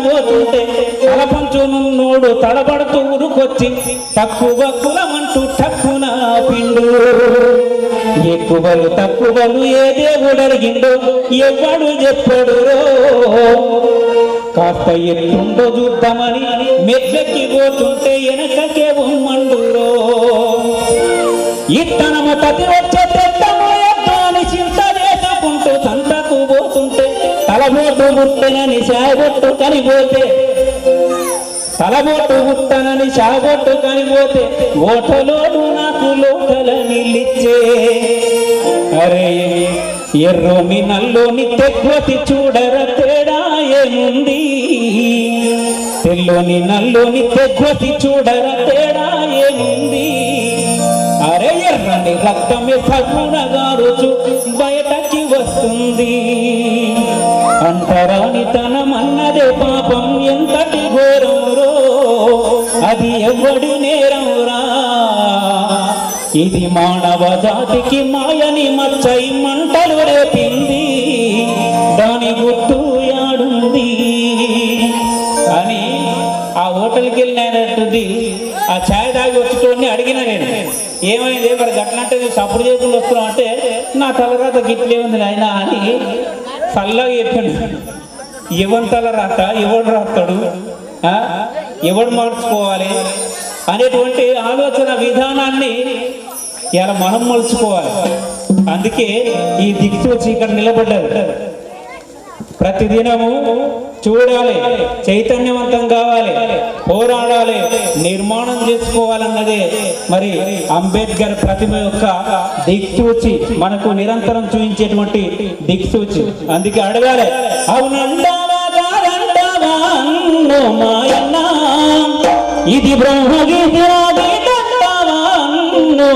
పోతుంటే తలపంచునున్నోడు తడబడుతూ ఉరుకొచ్చి తక్కువ కులమంటూ టక్కున పిండు. ఎక్కువలు తక్కువలు ఏ దేవుడు ఎవడు చెప్పడు. కాస్త ఎట్లుండో చూద్దామని మెట్లెక్కి పోతుంటే వెనకకే ఉమ్మండురో ఇత్తనము తతి వచ్చే తలబోటు గుట్టనని సాగొట్టు కనిపోతే. తలబోటు గుట్టనని సాగొట్టు కనిపోతే. ఓటలోడు నాకు లోకల నిలిచే. అరే ఎర్రోని నల్లోని తెగ్గొతి చూడర తేడా ఏముంది? తెల్లోని నల్లోని తెగ్గొతి చూడర తేడా ఏముంది? అరే ఎర్రని రక్తమే సగుణ రుచు బయటకి వస్తుంది. అంటరాని తనమన్నదే పాపం ఎంతటి ఘోరమురో అది ఎవడి నేరంరా ఇది మానవ జాతికి మాయని మచ్చై మంటలు రేపింది. దాని గుర్తు నువ్వు సప్పుడు చేయకుండా వస్తున్నావు అంటే నా తలరాత గిట్లే ఉంది నాయన అని చల్లగా చెప్పాడు. ఎవరి తలరాత ఎవడు రాస్తాడు? ఎవడు మార్చుకోవాలి? అనేటువంటి ఆలోచన విధానాన్ని ఇలా మనం మలుచుకోవాలి? అందుకే ఈ దిక్సూచి ఇక్కడ నిలబడ్డారు ప్రతిదినము చూడాలి చైతన్యవంతం కావాలి పోరాడాలి నిర్మాణం చేసుకోవాలన్నదే. మరి అంబేద్కర్ ప్రతిమ యొక్క దిక్సూచి మనకు నిరంతరం చూపించేటువంటి దిక్సూచి. అందుకే అడగాలి అవునంటావా కాదంటావా మాయన్న ఇది బ్రహ్మగీత అన్నో.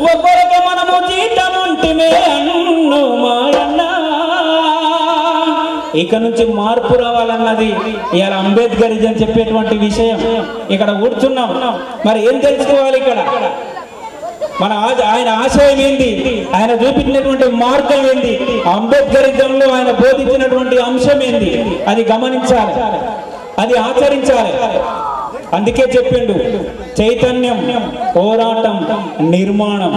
బువ్వ మనము జీతముంటిమే అన్ను మాయన్న ఇక నుంచి మార్పు రావాలన్నది ఇవాళ అంబేద్కరిజం చెప్పేటువంటి విషయం ఇక్కడ కూర్చున్నాం. మరి ఏం తెలుసుకోవాలి ఇక్కడ? మన ఆయన ఆశయం ఏంది ఆయన చూపించినటువంటి మార్గం ఏంది అంబేద్కరిజంలో ఆయన బోధించినటువంటి అంశం ఏంది అది గమనించాలి. అది ఆచరించాలి. అందుకే చెప్పిండు చైతన్యం పోరాటం నిర్మాణం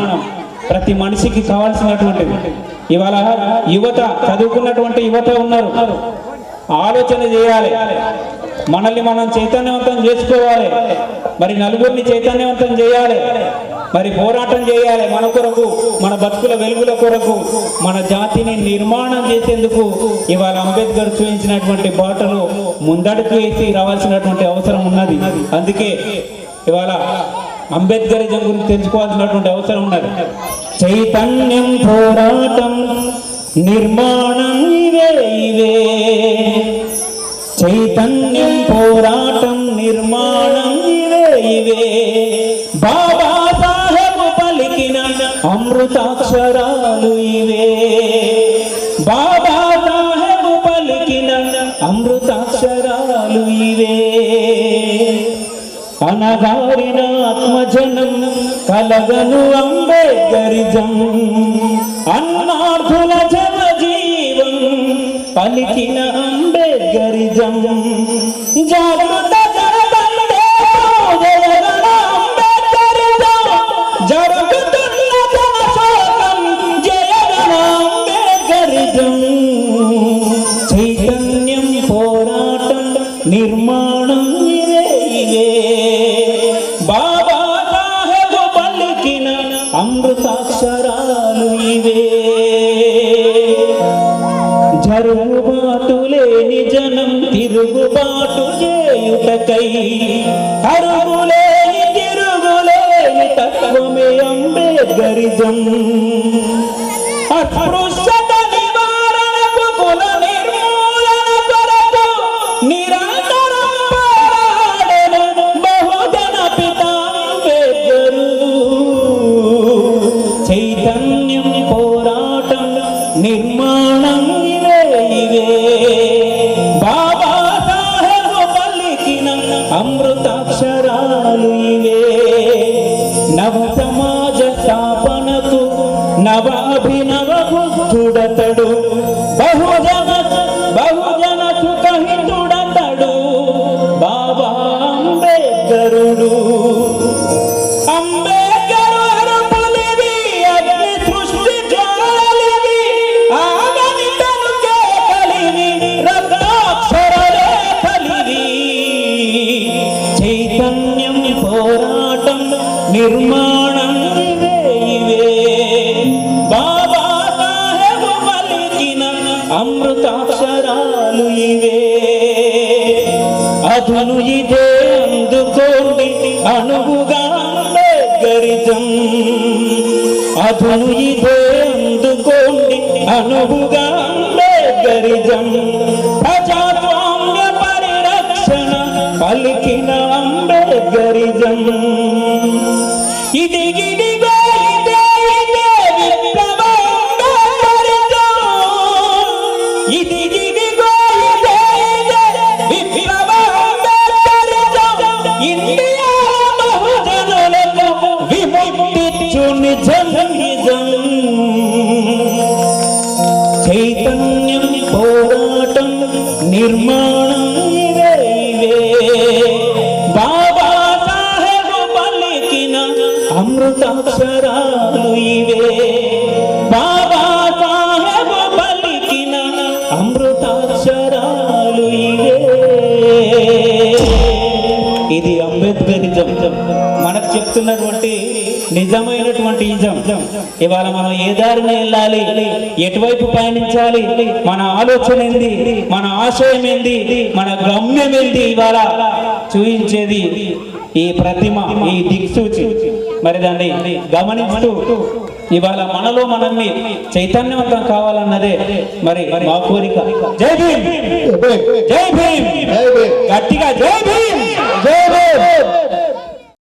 ప్రతి మనిషికి కావాల్సినటువంటిది. ఇవాళ యువత చదువుకున్నటువంటి యువత ఉన్నారు. ఆలోచన చేయాలి. మనల్ని మనం చైతన్యవంతం చేసుకోవాలి. మరి నలుగురిని చైతన్యవంతం చేయాలి. మరి పోరాటం చేయాలి. మన కొరకు మన బతుకుల వెలుగుల కొరకు మన జాతిని నిర్మాణం చేసేందుకు ఇవాళ అంబేద్కర్ చూపించినటువంటి బాటలు ముందడుగు వేసి రావాల్సినటువంటి అవసరం ఉన్నది. అందుకే ఇవాళ అంబేద్కరిజం గురించి తెలుసుకోవాల్సినటువంటి అవసరం ఉన్నది. చైతన్యం పోరాటం నిర్మాణం ఇవే ఇవే. చైతన్యం పోరాటం నిర్మాణం ఇవే ఇవే. బాబా సాహెబు పలికిన అమృతాక్షరాలు ఇవే. బాబా సాహెబు పలికిన అమృతాక్షరాలు ఇవే. అనగారిన ఆత్మజనం కలగను అంబేద్కరిజం అన్నార్థుల జన జీవం పలికిన Ambedkarism garijam jagata jagande jagaram bekarijam jagata jagasam jayaram bekarijam chaitanyam poratam nirman சேர்த்த கை அருகுலே திருகுலே தத்துவமே அம்பேத்கரிசம் அற்புஷ అగ్ని సృష్టి జ్వాలలివి ఆగని తనుకే కలివి రత్నాక్షరలే కలివి. చైతన్యం పోరాటం నిర్మాణం అధును ఇదే అందుకోండి అనువుగా అంబేద్కరిజం అధును ఇదే అందుకోండి అనువుగా అంబేద్కరిజం ప్రజాస్వామ్య పరిరక్షణ పలికిన అంబేద్కరిజం. ఇది గిడిగా నిర్మాణం ఇవే ఇవే బాబా సాహెబ్ పలికిన అమృతాక్షరాలు ఇవే. బాబా సాహెబ్ పలికిన అమృతాక్షరాలు ఇవే ఇది అంబేద్కరిజం మనకు చెప్తున్నటువంటి నిజమైనటువంటి ఇజం ఇవాళ మనం ఏ దారిన వెళ్ళాలి? ఎటువైపు పయనించాలి? మన ఆలోచన ఏంది? మన ఆశయం ఏంది? మన గమ్యం ఏంది ఇవాళ? చూయించేది ఈ ప్రతిమ ఈ దిక్సూచి. మరి దాన్ని గమనిస్తూ ఇవాళ మనలో మనల్ని చైతన్యవంతం కావాలన్నదే మరి మా కోరిక. జై భీమ్! జై భీమ్! జై భీమ్. గట్టిగా జై భీమ్! జై భీమ్!